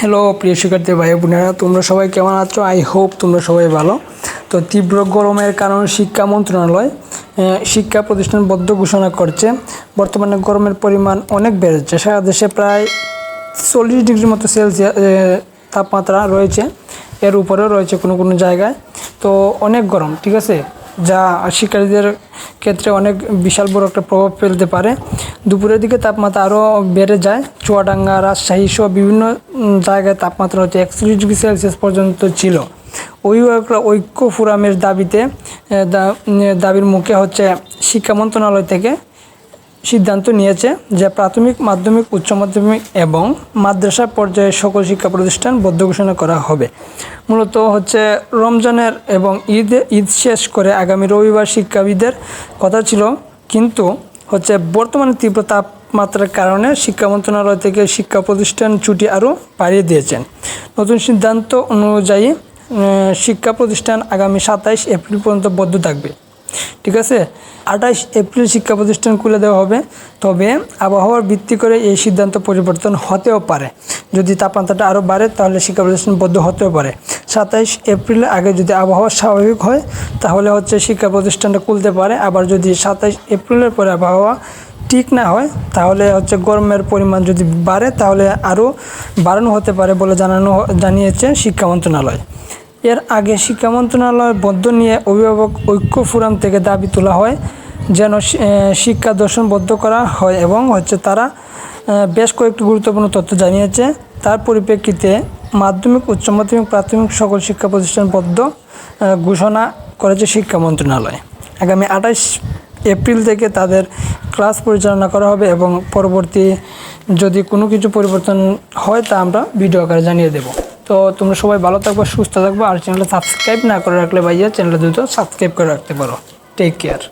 Hello প্রিয় শিক্ষার্থী ভাই বোনেরা, তোমরা সবাই কেমন আছো? আই হোপ তোমরা সবাই ভালো। তো তীব্র গরমের কারণে শিক্ষা মন্ত্রণালয় শিক্ষা প্রতিষ্ঠান বদ্ধ ঘোষণা করছে। বর্তমানে গরমের পরিমাণ অনেক বেড়েছে। সারা দেশে প্রায় চল্লিশ ডিগ্রির মতো সেলসিয়াস তাপমাত্রা রয়েছে। এর উপরেও রয়েছে কোনো কোনো জায়গায়। তো অনেক গরম, ঠিক আছে? যা শিক্ষার্থীদের ক্ষেত্রে অনেক বিশাল বড় একটা প্রভাব ফেলতে পারে। দুপুরের দিকে তাপমাত্রা আরও বেড়ে যায়। চুয়াডাঙ্গা, রাজশাহী সহ বিভিন্ন জায়গায় তাপমাত্রা হচ্ছে একচল্লিশ ডিগ্রি সেলসিয়াস পর্যন্ত ছিল। অভিভাবকরা ঐক্য ফোরামের দাবিতে দাবির মুখে হচ্ছে শিক্ষা মন্ত্রণালয় থেকে সিদ্ধান্ত নিয়েছে যে প্রাথমিক, মাধ্যমিক, উচ্চ মাধ্যমিক এবং মাদ্রাসা পর্যায়ে সকল শিক্ষা প্রতিষ্ঠান বদ্ধ ঘোষণা করা হবে। মূলত হচ্ছে রমজানের এবং ঈদ ঈদ শেষ করে আগামী রবিবার শিক্ষাবিদের কথা ছিল। কিন্তু হচ্ছে বর্তমানে তীব্র তাপমাত্রার কারণে শিক্ষা মন্ত্রণালয় থেকে শিক্ষা প্রতিষ্ঠান ছুটি আরও বাড়িয়ে দিয়েছেন। নতুন সিদ্ধান্ত অনুযায়ী শিক্ষা প্রতিষ্ঠান আগামী সাতাইশ এপ্রিল পর্যন্ত বদ্ধ থাকবে। ঠিক আছে? আঠাশ এপ্রিল শিক্ষা প্রতিষ্ঠান খুলে দেওয়া হবে। তবে আবহাওয়ার ভিত্তি করে এই সিদ্ধান্ত পরিবর্তন হতেও পারে। যদি তাপমাত্রাটা আরও বাড়ে, তাহলে শিক্ষা প্রতিষ্ঠান বদ্ধ হতেও পারে। সাতাইশ এপ্রিলের আগে যদি আবহাওয়া স্বাভাবিক হয়, তাহলে হচ্ছে শিক্ষা প্রতিষ্ঠানটা খুলতে পারে। আবার যদি সাতাইশ এপ্রিলের পরে আবহাওয়া ঠিক না হয়, তাহলে হচ্ছে গরমের পরিমাণ যদি বাড়ে, তাহলে আরও বাড়ানো হতে পারে বলে জানানো, জানিয়েছে শিক্ষা মন্ত্রণালয়। এর আগে শিক্ষা মন্ত্রণালয় বদ্ধ নিয়ে অভিভাবক ঐক্য ফোরাম থেকে দাবি তোলা হয় যেন শিক্ষা দর্শন বদ্ধ করা হয় এবং হচ্ছে তারা বেশ কয়েকটি গুরুত্বপূর্ণ তথ্য জানিয়েছে। তার পরিপ্রেক্ষিতে মাধ্যমিক, উচ্চ মাধ্যমিক, প্রাথমিক সকল শিক্ষা প্রতিষ্ঠান বদ্ধ ঘোষণা করেছে শিক্ষা মন্ত্রণালয়। আগামী আঠাশ এপ্রিল থেকে তাদের ক্লাস পরিচালনা করা হবে এবং পরবর্তী যদি কোনো কিছু পরিবর্তন হয় তা আমরা ভিডিও আকারে জানিয়ে দেব। তো তোমরা সবাই ভালো থাকব, সুস্থ থাকব, আর চ্যানেলটা সাবস্ক্রাইব না করে রাখলে ভাইয়া চ্যানেলটা দ্রুত সাবস্ক্রাইব করে রাখতে পারো। Take care